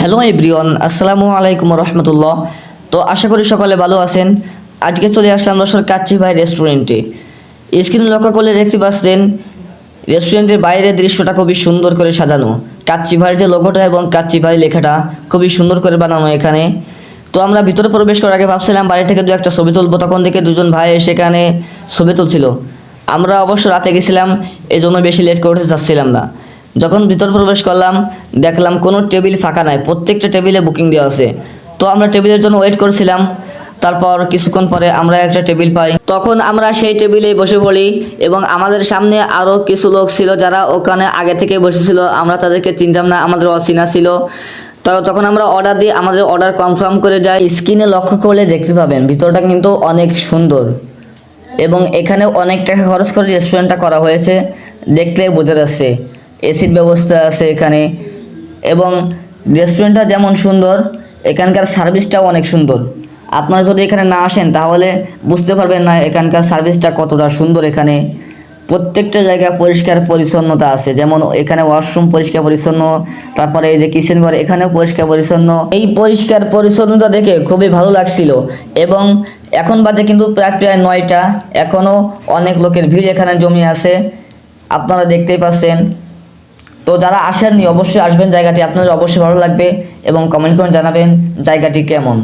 Hello everyone আসসালামু আলাইকুম রহমতুল্লাহ তো আশা করি সকালে ভালো আছেন। আজকে চলে আসলাম দর্শক কাচ্চি ভাই রেস্টুরেন্টে। স্ক্রিন লক্ষ্য করলে দেখতে পাচ্ছেন, রেস্টুরেন্টের বাইরের দৃশ্যটা খুবই সুন্দর করে সাজানো। কাচ্চি ভাইয়ের যে লোগোটা এবং কাচ্চি ভাই লেখাটা খুবই সুন্দর করে বানানো এখানে। তো আমরা ভিতরে প্রবেশ করার আগে ভাবছিলাম, বাড়ি থেকে দু একটা ছবি তুলবো। তখন থেকে দুজন ভাই সেখানে ছবি তুলছিল। আমরা অবশ্য রাতে গেছিলাম এই জন্য বেশি লেট করতে চাচ্ছিলাম না। যখন ভিতর প্রবেশ করলাম, দেখলাম কোনো টেবিল ফাঁকা নাই, প্রত্যেকটা টেবিলে বুকিং দেওয়া আছে। তো আমরা টেবিলের জন্য ওয়েট করছিলাম, তারপর কিছুক্ষণ পরে আমরা একটা টেবিল পাই। তখন আমরা সেই টেবিলে বসে পড়ি এবং আমাদের সামনে আরও কিছু লোক ছিল যারা ওখানে আগে থেকে বসেছিল, আমরা তাদেরকে চিনতাম না, আমাদের অচেনা ছিল। তো তখন আমরা অর্ডার দিই, আমাদের অর্ডার কনফার্ম করে যাই স্ক্রিনে লক্ষ্য করলে দেখতে পাবেন, ভিতরটা কিন্তু অনেক সুন্দর। এবং এখানে অনেক টাকা খরচ করে রেস্টুরেন্টটা করা হয়েছে। দেখলে বোঝা যাচ্ছে এসির ব্যবস্থা আছে এখানে। এবং রেস্টুরেন্টটা যেমন সুন্দর, এখানকার সার্ভিসটাও অনেক সুন্দর। আপনারা যদি এখানে না আসেন, তাহলে বুঝতে পারবেন না এখানকার সার্ভিসটা কতটা সুন্দর এখানে। প্রত্যেকটা জায়গায় পরিষ্কার পরিচ্ছন্নতা আছে। যেমন এখানে ওয়াশরুম পরিষ্কার পরিচ্ছন্ন, তারপরে এই যে কিচেন ঘর, এখানেও পরিষ্কার পরিচ্ছন্ন। এই পরিষ্কার পরিচ্ছন্নতা দেখে খুবই ভালো লাগছিল এবং এখন বাজে কিন্তু প্রায় প্রায় নয়টা। এখনও অনেক লোকের ভিড় এখানে জমি আছে। আপনারা দেখতেই পাচ্ছেন। তো যারা আসেননি, অবশ্যই আসবেন জায়গাটি। আপনাদের অবশ্যই ভালো লাগবে এবং কমেন্ট করে জানাবেন জায়গাটি কেমন।